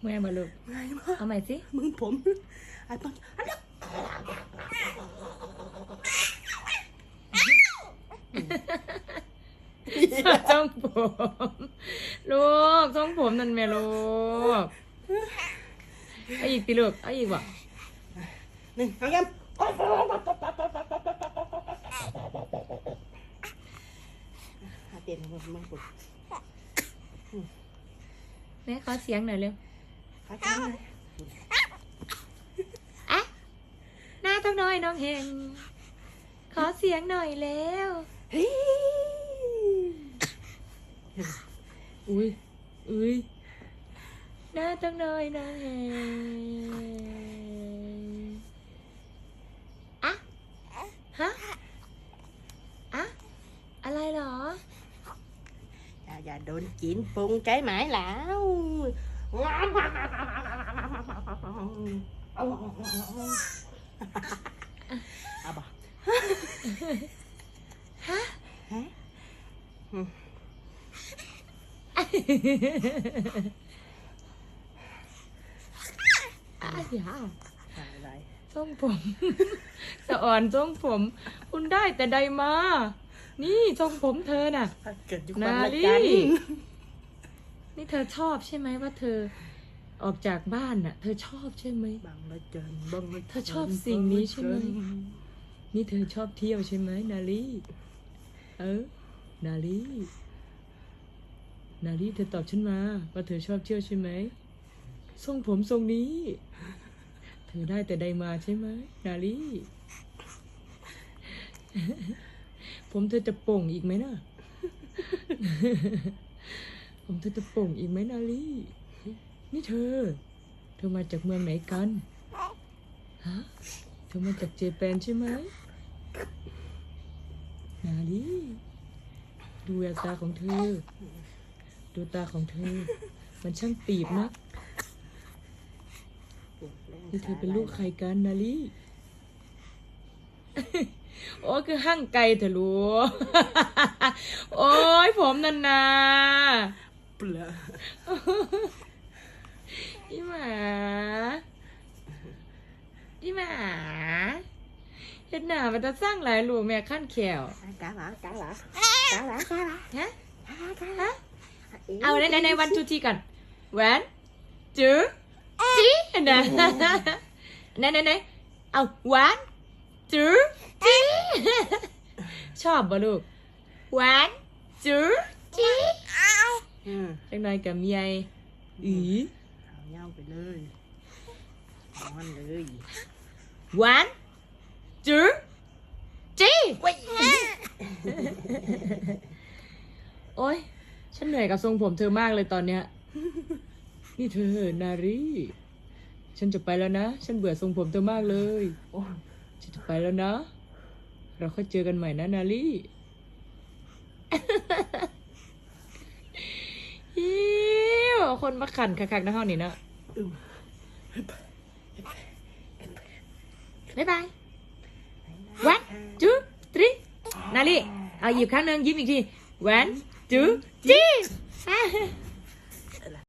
เมื่อยมาลูกไงมากเอาใหม่สิมึงผมไอ้ปังอันนี้ทรงผมลูกทรงผมนั่นแม่ลูกเอาอีกติลูกเอาอีกบ่หนึ่งเอายังอาเตียนมึงมึงผ มแม่ขอเสียงหน่อยเร็วขาจังเลยอะหน้าต้องน้อยน้องเฮงขอเสียงหน่อยแล้วเฮ้ยอุ้ยอุ้ยหน้าต้องน้อยน้องเฮงอะฮะอะอะไรเหรอ อย่าอย่าโดนจีนปรุงใจหมายแล้วเอาบ่ฮะฮะอะอย่าอะไรทรงผม สะอ่อนทรงผม คุณได้แต่ใดมา นี่ทรงผมเธอน่ะ ถ้าเกิดอยู่นาคนละลี่กันนี่เธอชอบใช่ไหมว่าเธอออกจากบ้านน่ะ เธอชอบใช่ไหม บางละจันบางละจันเธอชอบสิ่งนี้ใช่ไหม นี่เธอชอบเที่ยวใช่ไหมนาลีเออ นาลีนาลีเธอตอบฉันมา ว่าเธอชอบเที่ยวใช่ไหมทรงผมทรงนี้ เธอได้แต่ใดมาใช่ไหมนาลี ผมเธอจะโป่งอีกไหมน่ะผมเธอจะโป่งอีกไหมนาลีนี่เธอ เธอมาจากเมืองไหนกันฮะเธอมาจากเจแปนใช่ไหมนาลีดูแววตาของเธอ ดูตาของเธอ มันช่างตีบนะนี่เธอเป็นลูกใครกันนาลี โอ้คือห้างไกลเถอะลูกโอ้ยผมนันนาเปลืออีหมาอีหมาเฮ็ดหน้ามันจะสร้างหลายลูกแม่ขั้นแขวกาหลากาหลากาหลากาหลาฮะกาหลากาหฮะลาเอาในในในวันทูทีก่อน one two three นะในในในเอา one two three ชอบบ่ลูก one two three อืมจังหน่อยกับเมียอีเอาเงาไปเลยนอนเลย one two three โอ๊ย ฉันเหนื่อยกับทรงผมเธอมากเลยตอนเนี้ย นี่เธอนารี ฉันจะไปแล้วนะ ฉันเบื่อทรงผมเธอมากเลย โอ้ ฉันจะไปแล้วนะ เราค่อยเจอกันใหม่นะนารีฮิวคนมาขันคักๆนะห้องนี้เนะบ๊ายบาย one two three นารีเอาหยิบครั้งหนึ่งยิ้มอีกที one two three